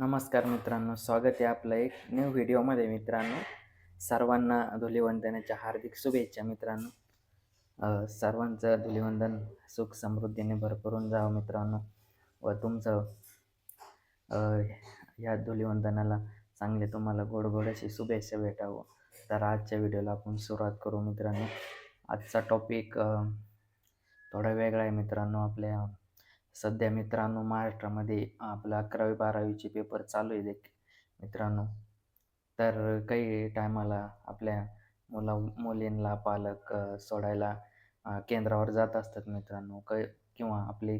नमस्कार मित्रांनो स्वागत आहे आपलं एक न्यू व्हिडिओमध्ये मित्रांनो. सर्वांना धुलीवंदनाच्या हार्दिक शुभेच्छा मित्रांनो. सर्वांचं धुलीवंदन सुख समृद्धीने भरपूरून जावं मित्रांनो. व तुमचं ह्या या चांगले तुम्हाला गोड गोड अशी शुभेच्छा भेटावं. तर आजच्या व्हिडिओला आपण सुरुवात करू मित्रांनो. आजचा टॉपिक थोडा वेगळा आहे मित्रांनो आपल्या सध्या मित्रांनो महाराष्ट्रामध्ये आपला अकरावी बारावीचे पेपर चालू आहे देखील मित्रांनो तर काही टायमाला आपल्या मुला मुलींना पालक सोडायला केंद्रावर जात असतात मित्रांनो. क किंवा आपली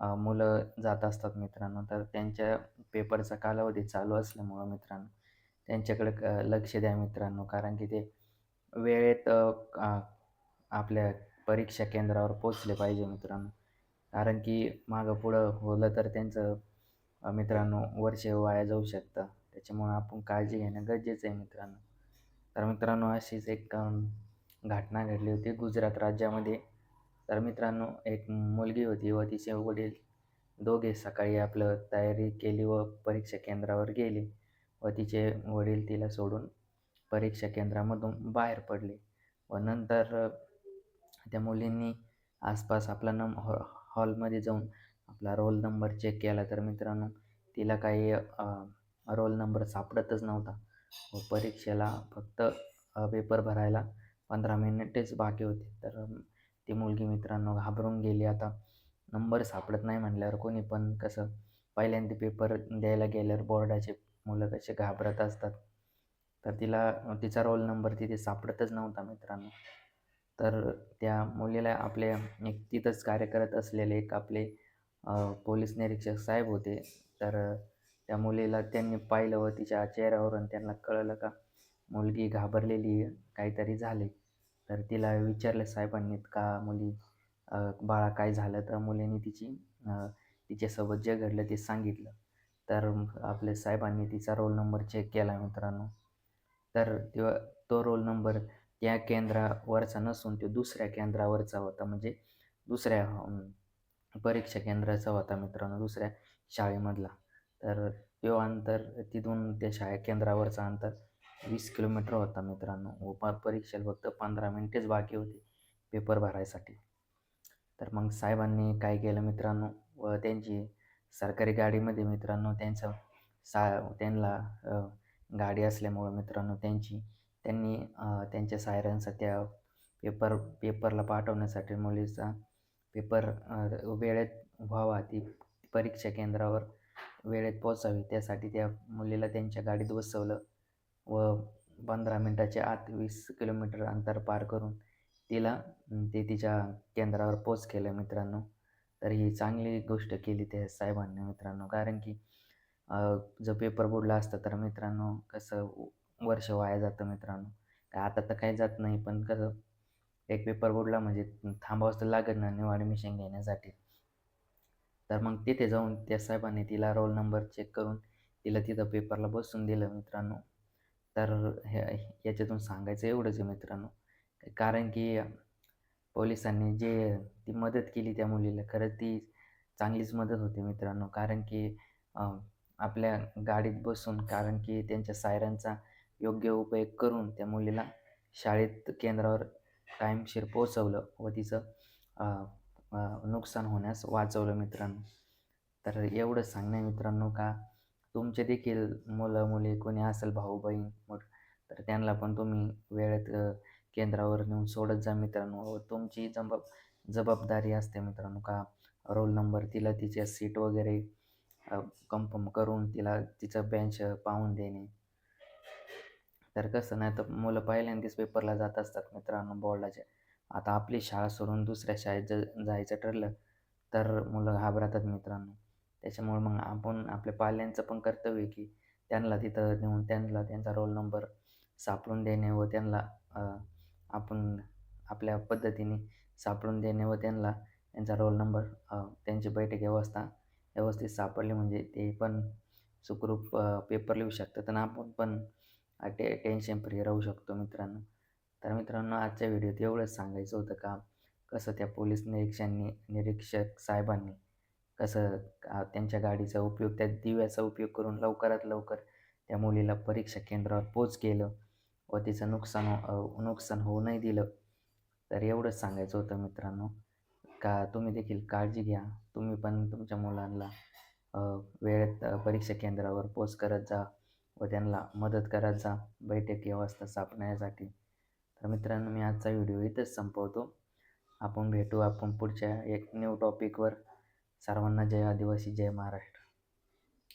मुलं जात असतात मित्रांनो. तर त्यांच्या पेपरचा कालावधी चालू असल्यामुळं मित्रांनो त्यांच्याकडे लक्ष द्या मित्रांनो. कारण की ते वेळेत आपल्या परीक्षा केंद्रावर पोचले पाहिजे मित्रांनो. कारण की मागं पुढं होलं तर त्यांचं मित्रांनो वर्ष वाया जाऊ शकतं. त्याच्यामुळं आपण काळजी घेणं गरजेचं आहे मित्रांनो. तर मित्रांनो अशीच एक घटना घडली होती गुजरात राज्यामध्ये. तर मित्रांनो एक मुलगी होती व तिचे वडील दोघे सकाळी आपलं तयारी केली व परीक्षा केंद्रावर गेले व तिचे वडील तिला सोडून परीक्षा केंद्रामधून बाहेर पडले व नंतर त्या मुलींनी आसपास आपला नम हो, हॉलमध्ये जाऊन आपला रोल नंबर चेक केला तर मित्रांनो तिला काही रोल नंबर सापडतच नव्हता. व परीक्षेला फक्त पेपर भरायला पंधरा मिनिटेच बाकी होते. तर ती मुलगी मित्रांनो घाबरून गेली. आता नंबर सापडत नाही म्हटल्यावर कोणी पण कसं पहिल्यांदा पेपर द्यायला गेल्यावर बोर्डाचे मुलं कसे घाबरत असतात. तर तिला तिचा रोल नंबर तिथे सापडतच नव्हता मित्रांनो. तर त्या मुलीला आपले एक तिथंच कार्य करत असलेले एक आपले पोलीस निरीक्षक साहेब होते. तर त्या मुलीला त्यांनी पाहिलं व तिच्या चेहऱ्यावरून त्यांना कळलं का मुलगी घाबरलेली आहे काहीतरी झाले तर तिला विचारलं साहेबांनी का मुली बाळा काय झालं? तर मुलीने तिची तिच्यासोबत जे घडलं ते सांगितलं. तर आपल्या साहेबांनी तिचा रोल नंबर चेक केला मित्रांनो. तर तेव्हा तो रोल नंबर त्या केंद्रावरचा नसून तो दुसऱ्या केंद्रावरचा होता. म्हणजे दुसऱ्या परीक्षा केंद्राचा होता मित्रांनो दुसऱ्या शाळेमधला. तर तो अंतर तिथून त्या शाळे केंद्रावरचा अंतर वीस किलोमीटर होता मित्रांनो. व परीक्षेला फक्त पंधरा मिनिटेच बाकी होते पेपर भरायसाठी. तर मग साहेबांनी काय केलं मित्रांनो? व त्यांची सरकारी गाडीमध्ये मित्रांनो त्यांचं सा त्यांना गाडी असल्यामुळं मित्रांनो त्यांची त्यांनी त्यांच्या सायरांचा त्या पेपर पेपरला पाठवण्यासाठी मुलीचा पेपर वेळेत व्हावा. ती परीक्षा केंद्रावर वेळेत पोचावी त्यासाठी त्या मुलीला त्यांच्या गाडीत बसवलं व पंधरा मिनटाच्या आत वीस किलोमीटर अंतर पार करून तिला ते तिच्या केंद्रावर पोच केलं. मित्रांनो तर ही चांगली गोष्ट केली त्या साहेबांनी मित्रांनो. कारण की जर पेपर बुडला असता तर मित्रांनो कसं वर्ष वाया जातं मित्रांनो. काय आता तर काही जात नाही पण कसं एक पेपर बुडला म्हणजे थांबावंच तर लागत ना न्यू ॲडमिशन घेण्यासाठी. तर मग तिथे जाऊन त्या साहेबांनी तिला रोल नंबर चेक करून तिला तिथं पेपरला बसून दिलं मित्रांनो. तर हे याच्यातून सांगायचं एवढंच आहे मित्रांनो. कारण की पोलिसांनी जे ती मदत केली त्या मुलीला खरंच ती चांगलीच मदत होती मित्रांनो. कारण की आपल्या गाडीत बसून कारण की त्यांच्या सायरनचा योग्य उपयोग करून त्या मुलीला शाळेत केंद्रावर टाईमशीर पोचवलं व तिचं नुकसान होण्यास वाचवलं मित्रांनो. तर एवढं सांगणं मित्रांनो का तुमचे देखील मुलं मुली कोणी असेल भाऊ बहीण तर त्यांना पण तुम्ही वेळेत केंद्रावर नेऊन सोडत जा मित्रांनो. व तुमची जबाब जबाबदारी असते मित्रांनो का रोल नंबर तिला तिच्या सीट वगैरे कन्फर्म करून तिला तिचं बेंच पाहून देणे. तर कसं नाही तर मुलं पहिल्यांदाच पेपरला जात असतात मित्रांनो बोर्डाच्या. आता आपली शाळा सोडून दुसऱ्या शाळेत ज जायचं ठरलं तर मुलं घाबरतात मित्रांनो. त्याच्यामुळे मग आपण आपल्या पाल्यांचं पण कर्तव्य की त्यांना तिथं नेऊन त्यांना त्यांचा रोल नंबर सापडून देणे व त्यांना आपण आपल्या पद्धतीने सापडून देणे व त्यांना त्यांचा रोल नंबर त्यांची बैठक व्यवस्था व्यवस्थित सापडली म्हणजे ते पण सुखरूप पेपर लिहू शकतात. आणि आपण पण टे टेन्शन फ्री राहू शकतो मित्रांनो. तर मित्रांनो आजच्या व्हिडिओत एवढंच सांगायचं होतं का कसं त्या पोलीस निरीक्षांनी निरीक्षक साहेबांनी कसं त्यांच्या गाडीचा उपयोग त्या दिव्याचा उपयोग करून लवकरात लवकर त्या मुलीला परीक्षा केंद्रावर पोच केलं व तिचं नुकसान हो- नुकसान होऊ नाही दिलं. तर एवढंच सांगायचं होतं मित्रांनो. का तुम्ही देखील काळजी घ्या. तुम्ही पण तुमच्या मुलांना वेळेत परीक्षा केंद्रावर पोच करत जा. व त्यांना मदत करायचा बैठकी अवस्था व्यवस्था सापण्यासाठी तर मित्रांनो मी आजचा व्हिडिओ इथंच संपवतो. आपण भेटू आपण पुढच्या एक न्यू टॉपिकवर सर्वांना जय आदिवासी जय महाराष्ट्र.